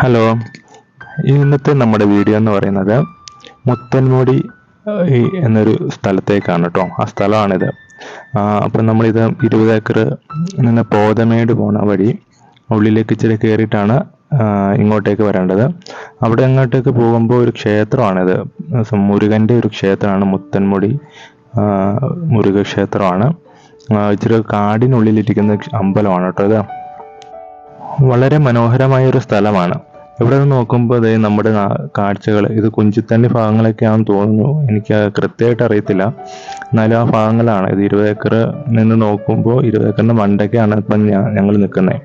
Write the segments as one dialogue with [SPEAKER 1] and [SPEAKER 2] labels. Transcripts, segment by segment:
[SPEAKER 1] Hello. ഇന്നത്തെ നമ്മുടെ video എന്ന് പറയുന്നത് മുത്തൻമുടി എന്നൊരു സ്ഥലത്തേക്കാണ് കേട്ടോ ആ സ്ഥലമാണിത്. അപ്പം നമ്മളിത് ഇരുപത് ഏക്കർ നിന്ന് പോതമേട് പോണ വഴി ഉള്ളിലേക്ക് ഇച്ചിരി കയറിയിട്ടാണ് ഇങ്ങോട്ടേക്ക് വരേണ്ടത്. അവിടെ അങ്ങോട്ടേക്ക് പോകുമ്പോൾ ഒരു ക്ഷേത്രമാണിത്. മുരുകന്റെ ഒരു ക്ഷേത്രമാണ് മുത്തൻമുടി മുരുക ക്ഷേത്രമാണ് ഇച്ചിരി കാടിനുള്ളിലിരിക്കുന്ന അമ്പലമാണ് കേട്ടോ ഇത്. വളരെ മനോഹരമായ ഒരു സ്ഥലമാണ്. ഇവിടെ നിന്ന് നോക്കുമ്പോൾ അതേ നമ്മുടെ കാഴ്ചകൾ ഇത് കുഞ്ചിത്തണ്ണി ഭാഗങ്ങളൊക്കെയാണെന്ന് തോന്നുന്നു. എനിക്ക് കൃത്യമായിട്ട് അറിയത്തില്ല. എന്നാലും ആ ഭാഗങ്ങളാണ്. ഇത് ഇരുപത് ഏക്കർ നിന്ന് നോക്കുമ്പോൾ ഇരുപത് ഏക്കറിന്റെ മണ്ടയ്ക്കാണ് ഇപ്പം ഞങ്ങൾ നിൽക്കുന്നത്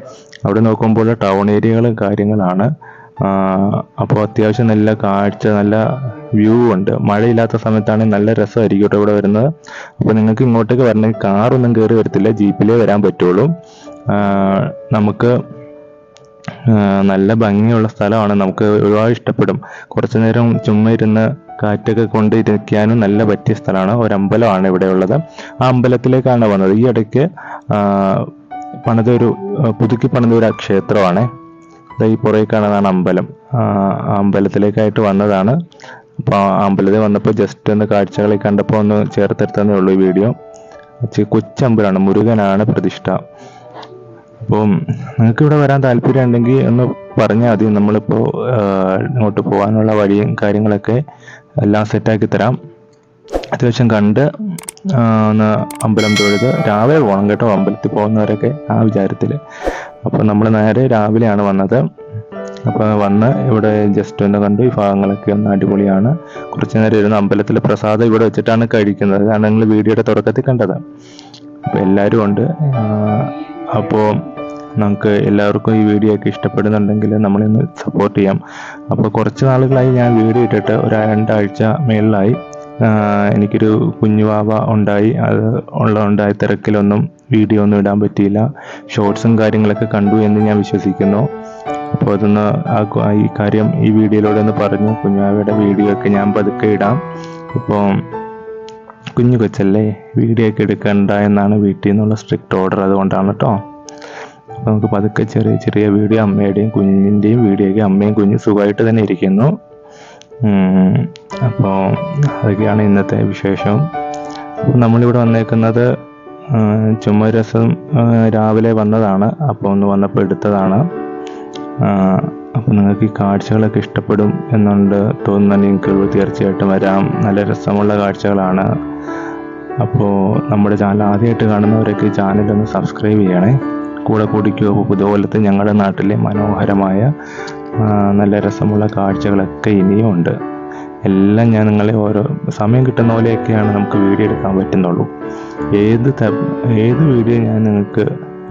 [SPEAKER 1] അവിടെ നോക്കുമ്പോൾ ടൗൺ ഏരിയകളും കാര്യങ്ങളാണ്. അപ്പോൾ അത്യാവശ്യം നല്ല കാഴ്ച നല്ല വ്യൂ ഉണ്ട്. മഴയില്ലാത്ത സമയത്താണെങ്കിൽ നല്ല രസമായിരിക്കും കേട്ടോ ഇവിടെ വരുന്നത്. അപ്പോൾ നിങ്ങൾക്ക് ഇങ്ങോട്ടേക്ക് വരണമെങ്കിൽ കാറൊന്നും കയറി വരത്തില്ല. ജീപ്പിലേ വരാൻ പറ്റുള്ളൂ. നമുക്ക് നല്ല ഭംഗിയുള്ള സ്ഥലമാണ്. നമുക്ക് ഒരുപാട് ഇഷ്ടപ്പെടും. കുറച്ചു നേരം ചുമ്മാ ഇരുന്ന് കാറ്റൊക്കെ കൊണ്ട് ഇരിക്കാനും നല്ല പറ്റിയ സ്ഥലമാണ്. ഒരു അമ്പലമാണ് ഇവിടെ ഉള്ളത്. ആ അമ്പലത്തിലേക്കാണ് വന്നത്. ഈ ഇടയ്ക്ക് പണിതൊരു പുതുക്കി പണിത ഒരു ക്ഷേത്രമാണ് ഈ പുറകെ കാണുന്നതാണ് അമ്പലം. അമ്പലത്തിലേക്കായിട്ട് വന്നതാണ്. അപ്പോൾ അമ്പലത്തിൽ വന്നപ്പോൾ ജസ്റ്റ് ഒന്ന് കാഴ്ചകളെ കണ്ടപ്പോൾ ഒന്ന് ചേർത്തെടുത്തതേ ഉള്ളൂ ഈ വീഡിയോ. കൊച്ചമ്പലമാണ്. മുരുകനാണ് പ്രതിഷ്ഠ. അപ്പം നിങ്ങൾക്ക് ഇവിടെ വരാൻ താല്പര്യം ഉണ്ടെങ്കിൽ ഒന്ന് പറഞ്ഞാൽ മതി. നമ്മളിപ്പോൾ ഇങ്ങോട്ട് പോകാനുള്ള വഴിയും കാര്യങ്ങളൊക്കെ എല്ലാം സെറ്റാക്കി തരാം. അത്യാവശ്യം കണ്ട് ഒന്ന് അമ്പലം തൊഴുത് രാവിലെ പോകണം കേട്ടോ. അമ്പലത്തിൽ പോകുന്നവരൊക്കെ ആ വിചാരത്തിൽ. അപ്പോൾ നമ്മൾ നേരെ രാവിലെയാണ് വന്നത്. അപ്പോൾ വന്ന് ഇവിടെ ജസ്റ്റ് ഒന്ന് കണ്ടു. ഈ ഭാഗങ്ങളൊക്കെ ഒന്ന് അടിപൊളിയാണ്. കുറച്ച് നേരം ഇരുന്ന് അമ്പലത്തിലെ പ്രസാദം ഇവിടെ വെച്ചിട്ടാണ് കഴിക്കുന്നത്. അതാണ് നിങ്ങൾ വീഡിയോയുടെ തുടക്കത്തിൽ കണ്ടത്. അപ്പോൾ എല്ലാവരും ഉണ്ട്. അപ്പോൾ നമുക്ക് എല്ലാവർക്കും ഈ വീഡിയോ ഒക്കെ ഇഷ്ടപ്പെടുന്നുണ്ടെങ്കിൽ നമ്മളിന്ന് സപ്പോർട്ട് ചെയ്യാം. അപ്പോൾ കുറച്ച് നാളുകളായി ഞാൻ വീഡിയോ ഇട്ടിട്ട് ഒരു രണ്ടാഴ്ച മേളിലായി. എനിക്കൊരു കുഞ്ഞുവാവ ഉണ്ടായി. അത് ഉള്ള ഉണ്ടായ തിരക്കിലൊന്നും വീഡിയോ ഒന്നും ഇടാൻ പറ്റിയില്ല. ഷോർട്സും കാര്യങ്ങളൊക്കെ കണ്ടു എന്ന് ഞാൻ വിശ്വസിക്കുന്നു. അപ്പോൾ അതൊന്ന് ഈ കാര്യം ഈ വീഡിയോയിലൂടെ ഒന്ന് പറഞ്ഞു. കുഞ്ഞുവാവയുടെ വീഡിയോ ഒക്കെ ഞാൻ പതുക്കെ ഇടാം. ഇപ്പോൾ കുഞ്ഞു കൊച്ചല്ലേ വീഡിയോ ഒക്കെ എടുക്കണ്ട എന്നാണ് വീട്ടിൽ നിന്നുള്ള സ്ട്രിക്റ്റ് ഓർഡർ അതുകൊണ്ടാണ് കേട്ടോ അപ്പോൾ നമുക്ക് പതുക്കെ ചെറിയ ചെറിയ വീഡിയോ അമ്മയുടെയും കുഞ്ഞിന്റെയും വീഡിയോ ഒക്കെ അമ്മയും കുഞ്ഞും സുഖമായിട്ട് തന്നെ ഇരിക്കുന്നു. അപ്പോൾ അതൊക്കെയാണ് ഇന്നത്തെ വിശേഷം. നമ്മളിവിടെ വന്നേക്കുന്നത് ചുമരസം രസം രാവിലെ വന്നതാണ്. അപ്പോൾ ഒന്ന് വന്നപ്പോൾ എടുത്തതാണ്. അപ്പോൾ നിങ്ങൾക്ക് ഈ കാഴ്ചകളൊക്കെ ഇഷ്ടപ്പെടും എന്നുണ്ട് നിങ്ങൾക്ക് തീർച്ചയായിട്ടും വരാം. നല്ല രസമുള്ള കാഴ്ചകളാണ്. അപ്പോൾ നമ്മുടെ ചാനൽ ആദ്യമായിട്ട് കാണുന്നവരൊക്കെ ചാനലൊന്ന് സബ്സ്ക്രൈബ് ചെയ്യണേ. കൂടെ കൂടിക്കോ ഇതുപോലത്തെ ഞങ്ങളുടെ നാട്ടിലെ മനോഹരമായ നല്ല രസമുള്ള കാഴ്ചകളൊക്കെ ഇനിയും ഉണ്ട്. എല്ലാം ഞാൻ നിങ്ങളെ ഓരോ സമയം കിട്ടുന്ന പോലെയൊക്കെയാണ് നമുക്ക് വീഡിയോ എടുക്കാൻ പറ്റുന്നുള്ളൂ. ഏത് ഏത് വീഡിയോ ഞാൻ നിങ്ങൾക്ക്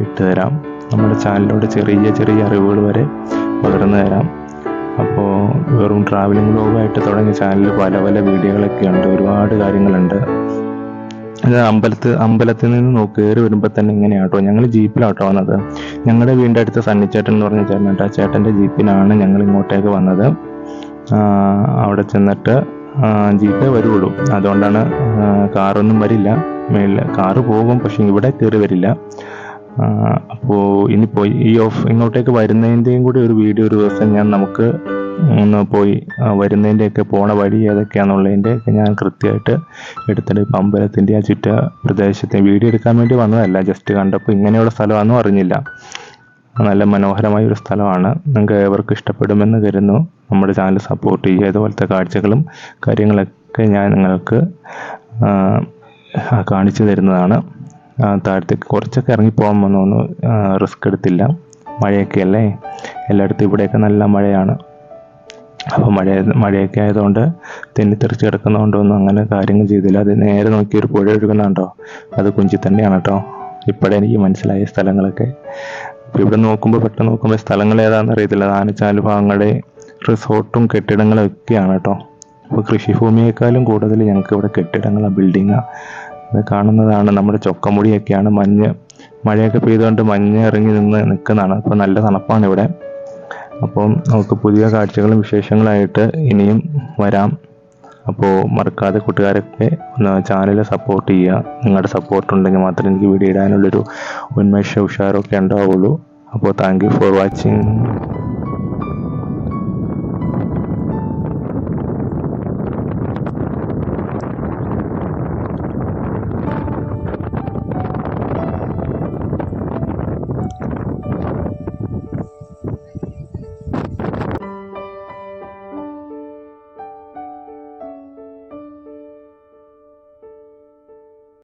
[SPEAKER 1] ഇട്ടുതരാം നമ്മുടെ ചാനലിലൂടെ ചെറിയ ചെറിയ അറിവുകൾ വരെ പകർന്നു തരാം. അപ്പോൾ വെറും ട്രാവലിംഗ് ബ്ലോഗായിട്ട് തുടങ്ങിയ ചാനലിൽ പല പല വീഡിയോകളൊക്കെ ഉണ്ട് ഒരുപാട് കാര്യങ്ങളുണ്ട്. അമ്പലത്ത് അമ്പലത്തിൽ നിന്ന് നോക്കി കയറി വരുമ്പോൾ തന്നെ ഇങ്ങനെയാട്ടോ ഞങ്ങൾ ജീപ്പിലാട്ടോ വന്നത്. ഞങ്ങളുടെ വീടിന്റെ അടുത്ത് സണ്ണിച്ചേട്ടൻ എന്ന് പറഞ്ഞ ചേട്ടൻ ആ ചേട്ടന്റെ ജീപ്പിനാണ് ഞങ്ങൾ ഇങ്ങോട്ടേക്ക് വന്നത്. അവിടെ ചെന്നിട്ട് ജീപ്പേ വരുള്ളൂ അതുകൊണ്ടാണ് കാറൊന്നും വരില്ല. മേളിൽ കാറ് പോകും പക്ഷെ ഇവിടെ കയറി വരില്ല. അപ്പോൾ ഇനി പോയി ഈ ഓഫ് ഇങ്ങോട്ടേക്ക് വരുന്നതിന്റെയും കൂടി ഒരു വീഡിയോ ഒരു ദിവസം ഞാൻ നമുക്ക് ഒന്ന് പോയി വരുന്നതിന്റെയൊക്കെ പോണ വഴി ഏതൊക്കെയാണെന്നുള്ളതിന്റെ ഞാൻ കൃത്യമായിട്ട് എടുത്തിട്ട് ഇപ്പം അമ്പലത്തിന്റെ ആ ചുറ്റ പ്രദേശത്തെ വീഡിയോ എടുക്കാൻ വേണ്ടി വന്നതല്ല ജസ്റ്റ് കണ്ടപ്പോൾ ഇങ്ങനെയുള്ള സ്ഥലമാണെന്നും അറിഞ്ഞില്ല. നല്ല മനോഹരമായ ഒരു സ്ഥലമാണ്. നിങ്ങൾക്ക് ഏവർക്കും ഇഷ്ടപ്പെടുമെന്ന് കരുതുന്നു. നമ്മുടെ ചാനൽ സപ്പോർട്ട് ചെയ്യുക. ഇതുപോലത്തെ കാഴ്ചകളും കാര്യങ്ങളൊക്കെ ഞാൻ നിങ്ങൾക്ക് കാണിച്ചു തരുന്നതാണ്. താഴത്തേക്ക് കുറച്ചൊക്കെ ഇറങ്ങിപ്പോകാൻ വന്നു റിസ്ക് എടുത്തില്ല. മഴയൊക്കെ അല്ലേ? എല്ലായിടത്തും ഇവിടെയൊക്കെ നല്ല മഴയാണ്. അപ്പോൾ മഴ മഴയൊക്കെ ആയതുകൊണ്ട് തെന്നിത്തെറിച്ച് കിടക്കുന്നതുകൊണ്ടൊന്നും അങ്ങനെ കാര്യങ്ങൾ ചെയ്തില്ല. അത് നേരെ നോക്കി ഒരു പുഴ ഒഴുകുന്നുണ്ടോ? അത് കുഞ്ചി തന്നെയാണ് കേട്ടോ. ഇപ്പോഴേ എനിക്ക് മനസ്സിലായ സ്ഥലങ്ങളൊക്കെ. അപ്പോൾ ഇവിടെ നോക്കുമ്പോൾ പെട്ടെന്ന് നോക്കുമ്പോൾ സ്ഥലങ്ങൾ ഏതാണെന്ന് അറിയത്തില്ല. ആനച്ചാൽ ഭാഗങ്ങളുടെ റിസോർട്ടും കെട്ടിടങ്ങളും ഒക്കെയാണ് കേട്ടോ. അപ്പോൾ കൃഷിഭൂമിയേക്കാളും കൂടുതൽ ഞങ്ങൾക്ക് ഇവിടെ കെട്ടിടങ്ങളാണ് ബിൽഡിങ്ങാണ് അത് കാണുന്നതാണ് നമ്മുടെ ചൊക്കമുടിയൊക്കെയാണ്. മഞ്ഞ് മഴയൊക്കെ പെയ്തുകൊണ്ട് മഞ്ഞ് ഇറങ്ങി നിന്ന് നിൽക്കുന്നതാണ് അപ്പോൾ നല്ല തണുപ്പാണ് ഇവിടെ. അപ്പം നമുക്ക് പുതിയ കാഴ്ചകളും വിശേഷങ്ങളായിട്ട് ഇനിയും വരാം. അപ്പോൾ മറക്കാതെ കൂട്ടുകാരൊക്കെ ഒന്ന് ചാനൽ സപ്പോർട്ട് ചെയ്യുക. നിങ്ങളുടെ സപ്പോർട്ട് ഉണ്ടെങ്കിൽ മാത്രമേ എനിക്ക് വീഡിയോ ഇടാനുള്ളൊരു ഉന്മേഷ ഉഷാറൊക്കെ ഉണ്ടാവുള്ളൂ. അപ്പോൾ താങ്ക് യു ഫോർ വാച്ചിങ്